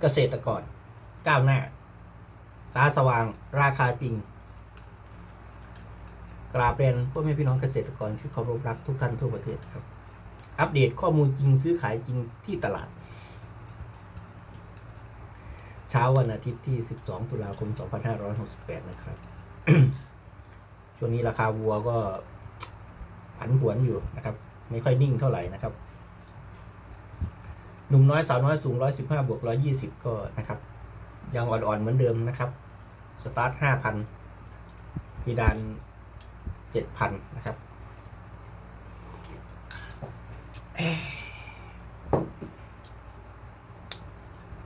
เกษตรกรก้าวหน้า ตาสว่างราคาจริง กราบเรียนพ่อแม่พี่น้องเกษตรกรที่เคารพรักทุกท่านทั่วประเทศครับ อัปเดตข้อมูลจริงซื้อขายจริงที่ตลาด เช้าวันอาทิตย์ที่ 12 ตุลาคม 2568 นะครับ ช่วงนี้ราคาวัวก็ผันผวนอยู่นะครับ ไม่ค่อยนิ่งเท่าไหร่นะครับ หนุ่มน้อยสาวน้อยสูง 115บวก120 ก็นะครับ ยังอ่อนๆเหมือนเดิมนะครับ สตาร์ท 5,000พีดาน 7,000 นะครับ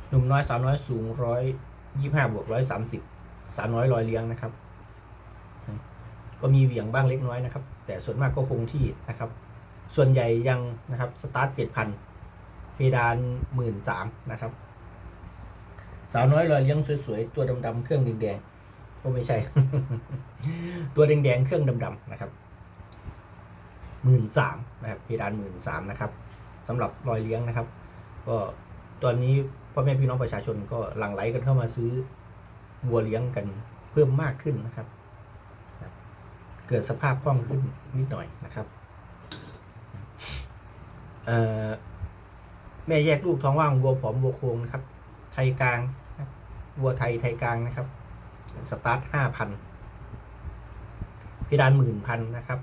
หนุ่มน้อยสาวน้อยสูง125บวก130สาวน้อยลอยเลี้ยงนะครับ ก็มีเหวี่ยงบ้างเล็กน้อยนะครับ แต่ส่วนมากก็คงที่นะครับ ส่วนใหญ่ยังนะครับสตาร์ท7,000เพ ดาน13,000นะครับ สาวน้อยลอยเลี้ยงสวยๆ ตัวดำๆเครื่องแดงๆก็ไม่ใช่ ตัวแดงๆเครื่องดำๆนะครับหมื่นสามนะครับเพดานหมื่นสามนะครับสำหรับรอยเลี้ยงนะครับ ก็ตอนนี้พ่อแม่พี่น้องประชาชนก็หลั่งไหลกันเข้ามาซื้อวัวเลี้ยงกันเพิ่มมากขึ้นนะครับ เกิดสภาพคล่องขึ้นนิดหน่อยนะครับเอ่อ แม่แยกลูกท้องว่างวัวผอมวัวโคงนะครับ ไทยกลางวัวไทยไทยกลางนะครับ สตาร์ทห้าพันพิดานหมื่นพันนะครับ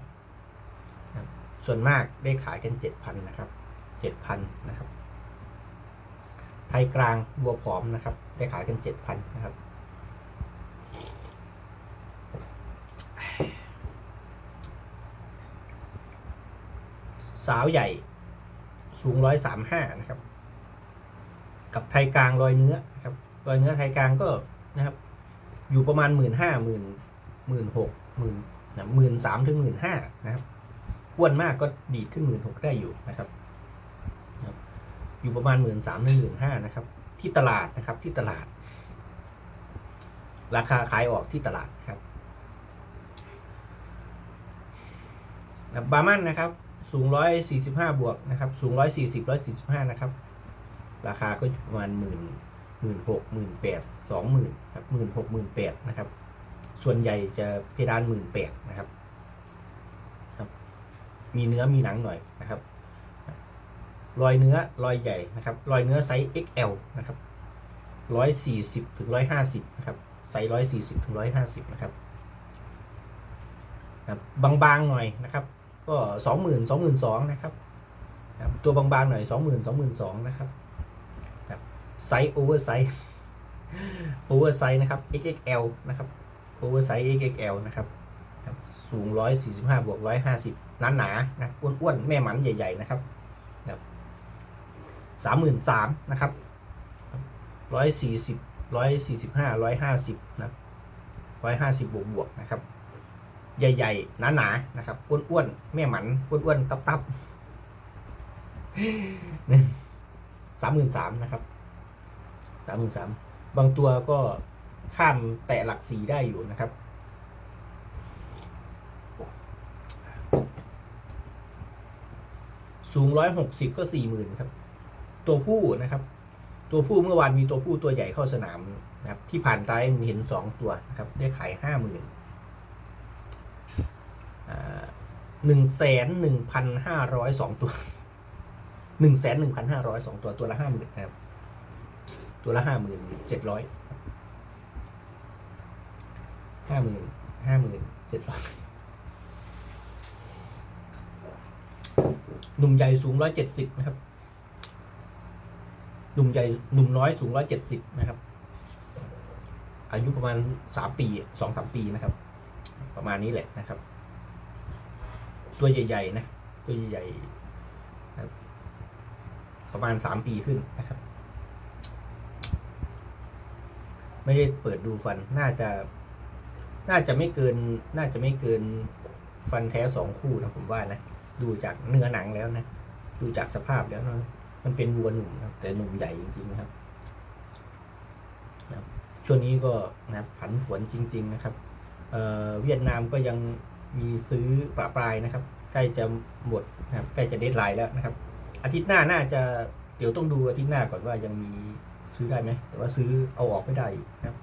ส่วนมากได้ขายกันเจ็ดพันนะครับเจ็ดพันนะครับ ไทยกลางวัวผอมนะครับ ได้ขายกันเจ็ดพันนะครับสาวใหญ่ สูงร้อยสามห้านะครับ กับไทยกลางรอยเนื้อครับรอยเนื้อไทยกลางก็นะครับ อยู่ประมาณหมื่นห้าหมื่นหมื่นหกหมื่นนะหมื่นสามถึงหมื่นห้านะครับอ้วนมากก็ดีดขึ้นหมื่นหกได้อยู่นะครับ อยู่ประมาณหมื่นสามถึงหมื่นห้านะครับ ที่ตลาดนะครับที่ตลาด ราคาขายออกที่ตลาดครับบาร์มันนะครับ สูงร้อยสี่สิบห้าบวกนะครับ สูงร้อยสี่สิบร้อยสี่สิบห้านะครับ ราคาก็ประมาณหมื่นหมื่นหกหมื่นแปดสองหมื่นครับหมื่นหกหมื่นแปดนะครับ ส่วนใหญ่จะเพดานหมื่นแปดนะครับครับ มีเนื้อมีหนังหน่อยนะครับ รอยเนื้อรอยใหญ่นะครับ รอยเนื้อไซส์ XL นะครับร้อยสี่สิบถึงร้อยห้าสิบนะครับไซส์ร้อยสี่สิบถึงร้อยห้าสิบนะครับ บางๆหน่อยนะครับ ก็สองหมื่นสองหมื่นสองนะครับ ตัวบางๆหน่อยสองหมื่นสองหมื่นสองนะครับครับไซส์โอเวอร์ไซส์โอเวอร์ไซส์นะครับ XXL นะครับโอเวอร์ไซส์ XXL นะครับสูงร้อยสี่สิบห้าบวกร้อยห้าสิบหนาหนานะอ้วนๆ แม่หมันใหญ่ ๆ นะครับสามหมื่นสามนะครับร้อยสี่สิบร้อยสี่สิบห้าร้อยห้าสิบนะร้อยห้าสิบบวกบวกนะครับ ใหญ่ๆ หนาๆนะครับอ้วนๆแม่หมันอ้วนๆตับๆสามหมื่นสามนะครับสามหมื่นสามบางตัวก็ข้ามแตะหลักสีได้อยู่นะครับ สูงร้อยหกสิบก็สี่หมื่นครับ ตัวผู้นะครับ ตัวผู้เมื่อวานมีตัวผู้ตัวใหญ่เข้าสนามนะครับ ที่ผ่านตายเห็นสองตัวนะครับ ได้ขายห้าหมื่น หนึ่งแสนหนึ่งพันห้าร้อยสองตัวหนึ่งแสนหนึ่งพันห้าร้อยสองตัวตัวละห้าหมื่นนะครับ ตัวละห้าหมื่นเจ็ดร้อยห้าหมื่นห้าหมื่นเจ็ดร้อยหนุ่มใหญ่สูงร้อยเจ็ดสิบนะครับ หนุ่มใหญ่หนุ่มน้อยสูงร้อยเจ็ดสิบนะครับ อายุประมาณสามปีสองสามปีนะครับ ประมาณนี้แหละนะครับ ตัวใหญ่ๆนะ ตัวใหญ่ๆประมาณสามปีขึ้นนะครับ ไม่ได้เปิดดูฟันน่าจะ น่าจะไม่เกิน น่าจะไม่เกินฟันแท้สองคู่นะผมว่านะ ดูจากเนื้อหนังแล้วนะ ดูจากสภาพแล้วนะมันเป็นวัวหนุ่มนะแต่หนุ่มใหญ่จริงๆครับช่วงนี้ก็นะครับผันผวนจริง ๆ นะครับเเวียดนามก็ยัง มีซื้อปลาปลายนะครับ ใกล้จะหมดนะครับใกล้จะเดทไลน์แล้วนะครับ อาทิตย์หน้าน่าจะเดี๋ยวต้องดูอาทิตย์หน้าก่อนว่ายังมีซื้อได้ไหมแต่ว่าซื้อเอาออกไม่ได้นะครับ